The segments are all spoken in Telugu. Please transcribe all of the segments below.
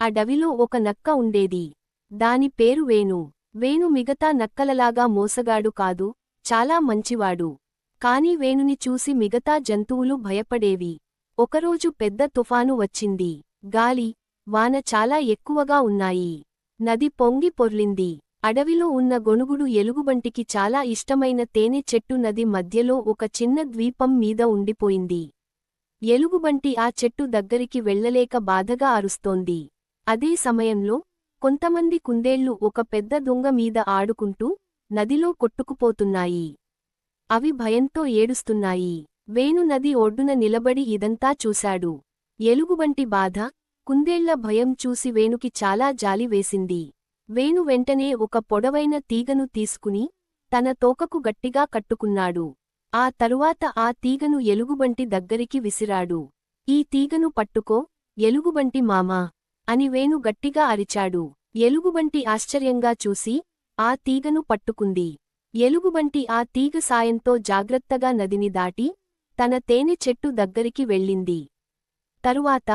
అడవిలో ఒక నక్క ఉండేది. దాని పేరు వేణు. వేణు మిగతా నక్కలలాగా మోసగాడు కాదు చాలా మంచివాడు. కాని వేణుని చూసి మిగతా జంతువులు భయపడేవి. ఒకరోజు పెద్ద తుఫాను వచ్చింది. గాలి వాన చాలా ఎక్కువగా ఉన్నాయి. నది పొంగి పొర్లింది. అడవిలో ఉన్న గొనుగుడు ఎలుగుబంటికి చాలా ఇష్టమైన తేనె చెట్టు నది మధ్యలో ఒక చిన్న ద్వీపం మీద ఉండిపోయింది. ఎలుగుబంటి ఆ చెట్టు దగ్గరికి వెళ్ళలేక బాధగా అరుస్తోంది. అదే సమయంలో కొంతమంది కుందేళ్ళు ఒక పెద్ద దొంగ మీద ఆడుకుంటూ నదిలో కొట్టుకుపోతున్నాయి. అవి భయంతో ఏడుస్తున్నాయి. వేణు నది ఒడ్డున నిలబడి ఇదంతా చూశాడు. ఎలుగుబంటి బాధ కుందేళ్ళ భయం చూసి వేణుకి చాలా జాలి వేసింది. వేణు వెంటనే ఒక పొడవైన తీగను తీసుకుని తన తోకకు గట్టిగా కట్టుకున్నాడు. ఆ తరువాత ఆ తీగను ఎలుగుబంటి దగ్గరికి విసిరాడు. ఈ తీగను పట్టుకో ఎలుగుబంటి మామా! అని వేణు గట్టిగా అరిచాడు. ఎలుగుబంటి ఆశ్చర్యంగా చూసి ఆ తీగను పట్టుకుంది. ఎలుగుబంటి ఆ తీగ సాయంతో జాగ్రత్తగా నదిని దాటి తన తేనె చెట్టు దగ్గరికి వెళ్ళింది. తరువాత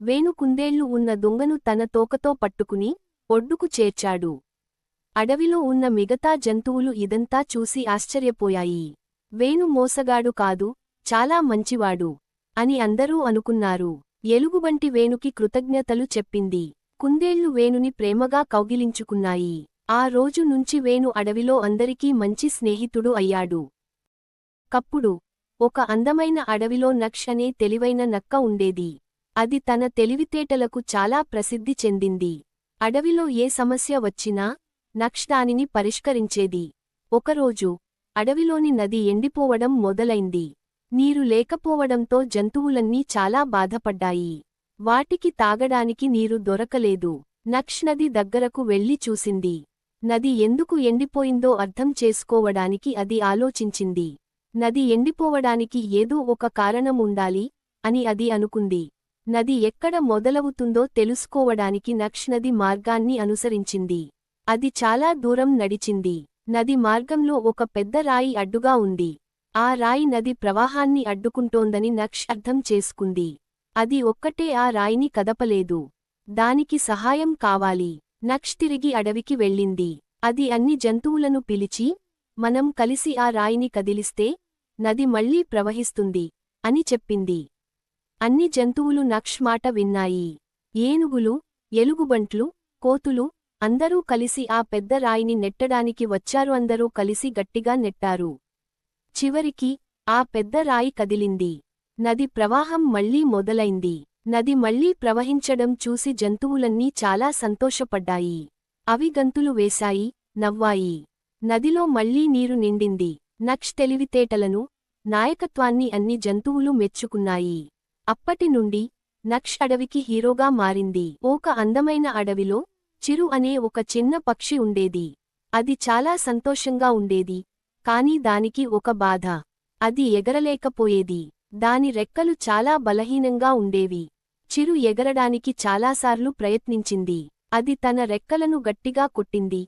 వేణు కుందేళ్ళు ఉన్న దొంగను తన తోకతో పట్టుకుని ఒడ్డుకు చేర్చాడు. అడవిలో ఉన్న మిగతా జంతువులు ఇదంతా చూసి ఆశ్చర్యపోయాయి. వేణు మోసగాడు కాదు చాలా మంచివాడు అని అందరూ అనుకున్నారు. ఎలుగుబంటి వేణుకి కృతజ్ఞతలు చెప్పింది. కుందేళ్ళు వేణుని ప్రేమగా కౌగిలించుకున్నాయి. ఆ రోజు నుంచి వేణు అడవిలో అందరికీ మంచి స్నేహితుడు అయ్యాడు. కప్పుడు ఒక అందమైన అడవిలో నక్ష్ అనే తెలివైన నక్క ఉండేది. అది తన తెలివితేటలకు చాలా ప్రసిద్ధి చెందింది. అడవిలో ఏ సమస్య వచ్చినా నక్ష్ దానిని పరిష్కరించేది. ఒకరోజు అడవిలోని నది ఎండిపోవడం మొదలైంది. నీరు లేకపోవడంతో జంతువులన్నీ చాలా బాధపడ్డాయి. వాటికి తాగడానికి నీరు దొరకలేదు. నక్ష్ నది దగ్గరకు వెళ్ళి చూసింది. నది ఎందుకు ఎండిపోయిందో అర్థం చేసుకోవడానికి అది ఆలోచించింది. నది ఎండిపోవడానికి ఏదో ఒక కారణం ఉండాలి అని అది అనుకుంది. నది ఎక్కడ మొదలవుతుందో తెలుసుకోవడానికి నక్ష్ నది మార్గాన్ని అనుసరించింది. అది చాలా దూరం నడిచింది. నది మార్గంలో ఒక పెద్ద రాయి అడ్డుగా ఉంది. ఆ రాయి నది ప్రవాహాన్ని అడ్డుకుంటోందని నక్ష్ అర్థం చేసుకుంది. అది ఒక్కటే ఆ రాయిని కదపలేదు. దానికి సహాయం కావాలి. నక్ష్ తిరిగి అడవికి వెళ్ళింది. అది అన్ని జంతువులను పిలిచి మనం కలిసి ఆ రాయిని కదిలిస్తే నది మళ్ళీ ప్రవహిస్తుంది అని చెప్పింది. అన్ని జంతువులు నక్ష్ మాట విన్నాయి. ఏనుగులు ఎలుగుబంట్లు కోతులు అందరూ కలిసి ఆ పెద్ద రాయిని నెట్టడానికి వచ్చారు. అందరూ కలిసి గట్టిగా నెట్టారు. చివరికి ఆ పెద్ద రాయి కదిలింది. నది ప్రవాహం మళ్ళీ మొదలైంది. నది మళ్ళీ ప్రవహించడం చూసి జంతువులన్నీ చాలా సంతోషపడ్డాయి. అవి గంతులు వేశాయి నవ్వాయి. నదిలో మళ్ళీ నీరు నిండింది. నక్ష్ తెలివితేటలను నాయకత్వాన్ని అన్ని జంతువులు మెచ్చుకున్నాయి. అప్పటి నుండి నక్ష్ అడవికి హీరోగా మారింది. ఒక అందమైన అడవిలో చిరు అనే ఒక చిన్న పక్షి ఉండేది. అది చాలా సంతోషంగా ఉండేది. కాని దానికి ఒక బాధ. అది ఎగరలేకపోయేది. దాని రెక్కలు చాలా బలహీనంగా ఉండేవి. చిరు ఎగరడానికి చాలాసార్లు ప్రయత్నించింది. అది తన రెక్కలను గట్టిగా కొట్టింది.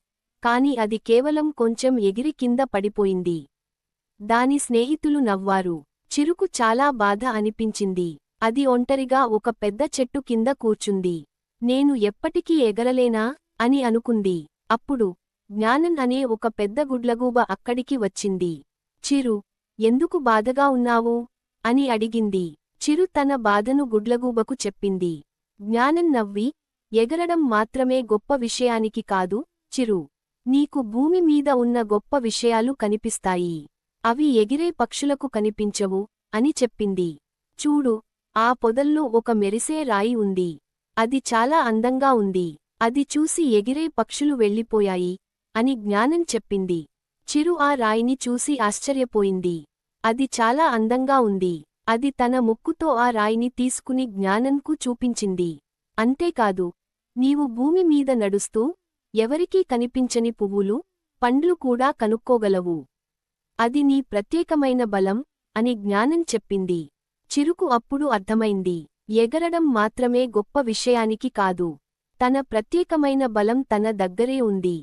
కాని అది కేవలం కొంచెం ఎగిరి కింద పడిపోయింది. దాని స్నేహితులు నవ్వారు. చిరుకు చాలా బాధ అనిపించింది. అది ఒంటరిగా ఒక పెద్ద చెట్టు కింద కూర్చుంది. నేను ఎప్పటికీ ఎగరలేనా? అని అనుకుంది. అప్పుడు జ్ఞానం అనే ఒక పెద్ద గుడ్లగూబ అక్కడికి వచ్చింది. చిరు ఎందుకు బాధగా ఉన్నావు? అని అడిగింది. చిరు తన బాధను గుడ్లగూబకు చెప్పింది. జ్ఞానం నవ్వి ఎగరడం మాత్రమే గొప్ప విషయానికి కాదు చిరు. నీకు భూమి మీద ఉన్న గొప్ప విషయాలు కనిపిస్తాయి. అవి ఎగిరే పక్షులకు కనిపించవు అని చెప్పింది. చూడు ఆ పొదల్లో ఒక మెరిసే రాయి ఉంది. అది చాలా అందంగా ఉంది. అది చూసి ఎగిరే పక్షులు వెళ్ళిపోయాయి. అని జ్ఞానం చెప్పింది. చిరు ఆ రాయిని చూసి ఆశ్చర్యపోయింది. అది చాలా అందంగా ఉంది. అది తన ముక్కుతో ఆ రాయిని తీసుకుని జ్ఞానంకు చూపించింది. అంతేకాదు నీవు భూమి మీద నడుస్తూ ఎవరికీ కనిపించని పువ్వులు పండ్లు కూడా కనుక్కోగలవు. అది నీ ప్రత్యేకమైన బలం అని జ్ఞానం చెప్పింది. చిరుకు అప్పుడు అర్థమైంది. ఎగరడం మాత్రమే గొప్ప విషయానికి కాదు. తన ప్రత్యేకమైన బలం తన దగ్గరే ఉంది.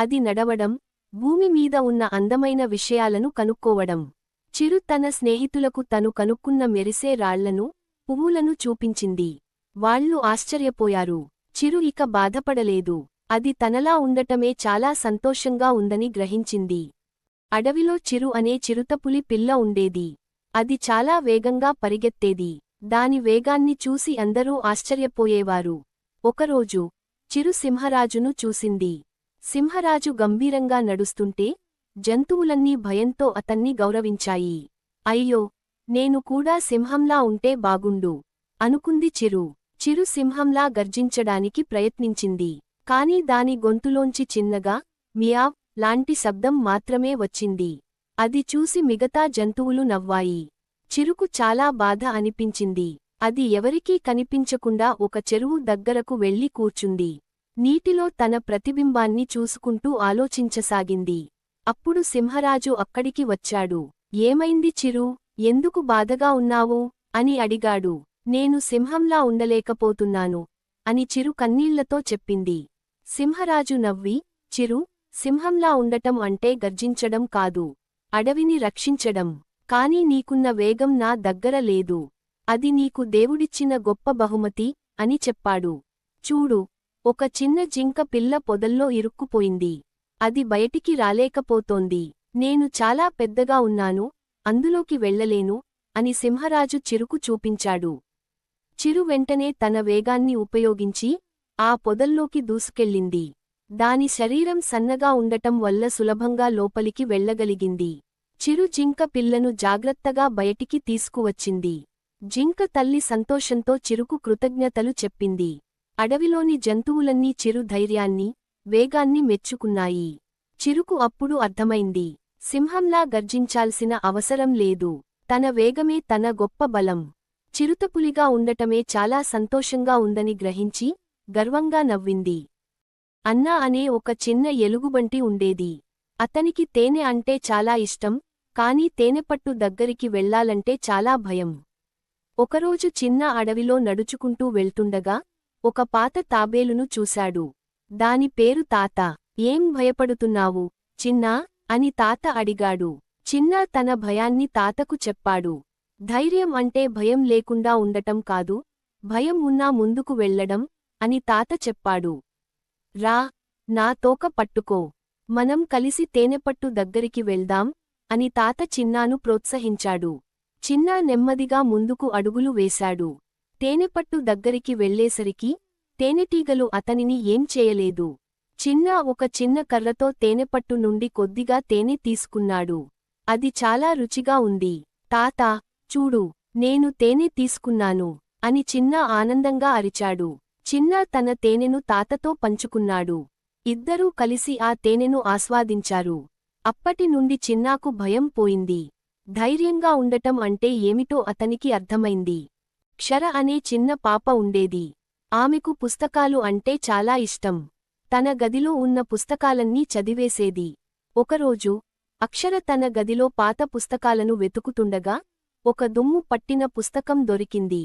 అది నడవడం భూమి మీద ఉన్న అందమైన విషయాలను కనుక్కోవడం. చిరు తన స్నేహితులకు తను కనుక్కున్న మెరిసే రాళ్ళను పువ్వులను చూపించింది. వాళ్ళు ఆశ్చర్యపోయారు. చిరు ఇక బాధపడలేదు. అది తనలా ఉండటమే చాలా సంతోషంగా ఉందని గ్రహించింది. అడవిలో చిరు అనే చిరుతపులి పిల్ల ఉండేది. అది చాలా వేగంగా పరిగెత్తేది. దాని వేగాన్ని చూసి అందరూ ఆశ్చర్యపోయేవారు. ఒకరోజు చిరు సింహరాజును చూసింది. సింహరాజు గంభీరంగా నడుస్తుంటే జంతువులన్నీ భయంతో అతన్ని గౌరవించాయి. అయ్యో నేను కూడా సింహంలా ఉంటే బాగుండు అనుకుంది చిరు. చిరు సింహంలా గర్జించడానికి ప్రయత్నించింది. కాని దాని గొంతులోంచి చిన్నగా మియావ్ లాంటి శబ్దం మాత్రమే వచ్చింది. అది చూసి మిగతా జంతువులు నవ్వాయి. చిరుకు చాలా బాధ అనిపించింది. అది ఎవరికీ కనిపించకుండా ఒక చెరువు దగ్గరకు వెళ్ళి కూర్చుంది. నీటిలో తన ప్రతిబింబాన్ని చూసుకుంటూ ఆలోచించసాగింది. అప్పుడు సింహరాజు అక్కడికి వచ్చాడు. ఏమైంది చిరు? ఎందుకు బాధగా ఉన్నావు అని అడిగాడు. నేను సింహంలా ఉండలేకపోతున్నాను అని చిరు కన్నీళ్ళతో చెప్పింది. సింహరాజు నవ్వి చిరు సింహంలా ఉండటం అంటే గర్జించడం కాదు. అడవిని రక్షించడం. కాని నీకున్న వేగం నా దగ్గర లేదు. అది నీకు దేవుడిచ్చిన గొప్ప బహుమతి అని చెప్పాడు. చూడు ఒక చిన్న జింక పిల్ల పొదల్లో ఇరుక్కుపోయింది. అది బయటికి రాలేకపోతోంది. నేను చాలా పెద్దగా ఉన్నాను అందులోకి వెళ్ళలేను అని సింహరాజు చిరుకు చూపించాడు. చిరు వెంటనే తన వేగాన్ని ఉపయోగించి ఆ పొదల్లోకి దూసుకెళ్ళింది. దాని శరీరం సన్నగా ఉండటం వల్ల సులభంగా లోపలికి వెళ్ళగలిగింది చిరు జింక పిల్లను జాగ్రత్తగా బయటికి తీసుకువచ్చింది. జింక తల్లి సంతోషంతో చిరుకు కృతజ్ఞతలు చెప్పింది. అడవిలోని జంతువులన్నీ చిరు ధైర్యాన్ని వేగాన్ని మెచ్చుకున్నాయి. చిరుకు అప్పుడు అర్థమైంది. సింహంలా గర్జించాల్సిన అవసరం లేదు. తన వేగమే తన గొప్ప బలం. చిరుతపులిగా ఉండటమే చాలా సంతోషంగా ఉందని గ్రహించి గర్వంగా నవ్వింది. అన్నా అనే ఒక చిన్న ఎలుగుబంటి ఉండేది. అతనికి తేనె అంటే చాలా ఇష్టం కాని తేనెపట్టు దగ్గరికి వెళ్ళాలంటే చాలా భయం. ఒకరోజు చిన్న అడవిలో నడుచుకుంటూ వెళ్తుండగా ఒక పాత తాబేలును చూశాడు. దాని పేరు తాత. ఏం భయపడుతున్నావు? చిన్నా అని తాత అడిగాడు. చిన్నా తన భయాన్ని తాతకు చెప్పాడు. ధైర్యం అంటే భయం లేకుండా ఉండటం కాదు. భయం ఉన్నా ముందుకు వెళ్ళడం అని తాత చెప్పాడు. రా నా తోక పట్టుకో. మనం కలిసి తేనెపట్టు దగ్గరికి వెళ్దాం అని తాత చిన్నాను ప్రోత్సహించాడు. చిన్నా నెమ్మదిగా ముందుకు అడుగులు వేశాడు. తేనెపట్టు దగ్గరికి వెళ్ళేసరికి తేనెటీగలు అతనిని ఏం చేయలేదు. చిన్నా ఒక చిన్న కర్రతో తేనెపట్టు నుండి కొద్దిగా తేనె తీసుకున్నాడు. అది చాలా రుచిగా ఉంది. తాత చూడు నేను తేనె తీసుకున్నాను అని చిన్న ఆనందంగా అరిచాడు. చిన్న తన తేనెను తాతతో పంచుకున్నాడు. ఇద్దరూ కలిసి ఆ తేనెను ఆస్వాదించారు. అప్పటి నుండి చిన్నాకు భయం పోయింది. ధైర్యంగా ఉండటం అంటే ఏమిటో అతనికి అర్థమైంది. క్షర అనే చిన్న పాప ఉండేది. ఆమెకు పుస్తకాలు అంటే చాలా ఇష్టం. తన గదిలో ఉన్న పుస్తకాలన్నీ చదివేసేది. ఒకరోజు అక్షర తన గదిలో పాత పుస్తకాలను వెతుకుతుండగా ఒక దుమ్ము పట్టిన పుస్తకం దొరికింది.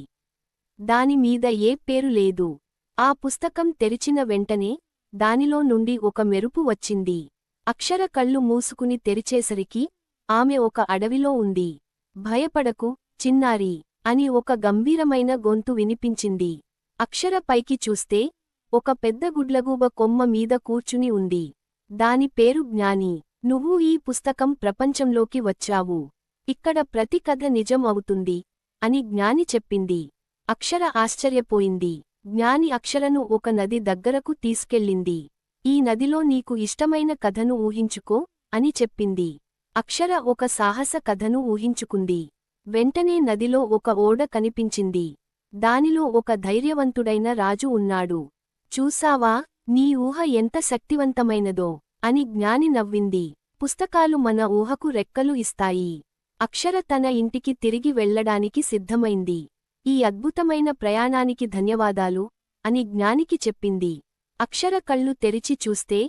దానిమీద ఏ పేరు లేదు. ఆ పుస్తకం తెరిచిన వెంటనే దానిలో నుండి ఒక మెరుపు వచ్చింది. అక్షర కళ్ళు మూసుకుని తెరిచేసరికి ఆమె ఒక అడవిలో ఉంది. భయపడకు చిన్నారి! అని ఒక గంభీరమైన గొంతు వినిపించింది. అక్షర పైకి చూస్తే ఒక పెద్ద గుడ్లగూబ కొమ్మ మీద కూర్చుని ఉంది. దాని పేరు జ్ఞాని. నువ్వు ఈ పుస్తకం ప్రపంచంలోకి వచ్చావు. ఇక్కడ ప్రతి కథ నిజం అవుతుంది అని జ్ఞాని చెప్పింది. అక్షర ఆశ్చర్యపోయింది. జ్ఞాని అక్షరను ఒక నది దగ్గరకు తీసుకెళ్ళింది. ఈ నదిలో నీకు ఇష్టమైన కథను ఊహించుకో అని చెప్పింది. అక్షర ఒక సాహస కథను ఊహించుకుంది. వెంటనే నదిలో ఒక ఓడ కనిపించింది. దానిలో ఒక ధైర్యవంతుడైన రాజు ఉన్నాడు. చూసావా నీ ఊహ ఎంత శక్తివంతమైనదో అని జ్ఞాని నవ్వింది. పుస్తకాలు మన ఊహకు రెక్కలు ఇస్తాయి. అక్షర తన ఇంటికి తిరిగి వెళ్ళడానికి సిద్ధమైంది. ఈ అద్భుతమైన ప్రయాణానికి ధన్యవాదాలు అని జ్ఞానికి చెప్పింది. అక్షర కళ్ళు తెరిచి చూస్తే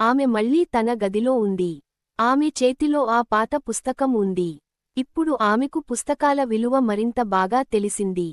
ఆమె మళ్ళీ తన గదిలో ఉంది. ఆమె చేతిలో ఆ పాత పుస్తకం ఉంది. ఇప్పుడు ఆమెకు పుస్తకాల విలువ మరింత బాగా తెలిసింది.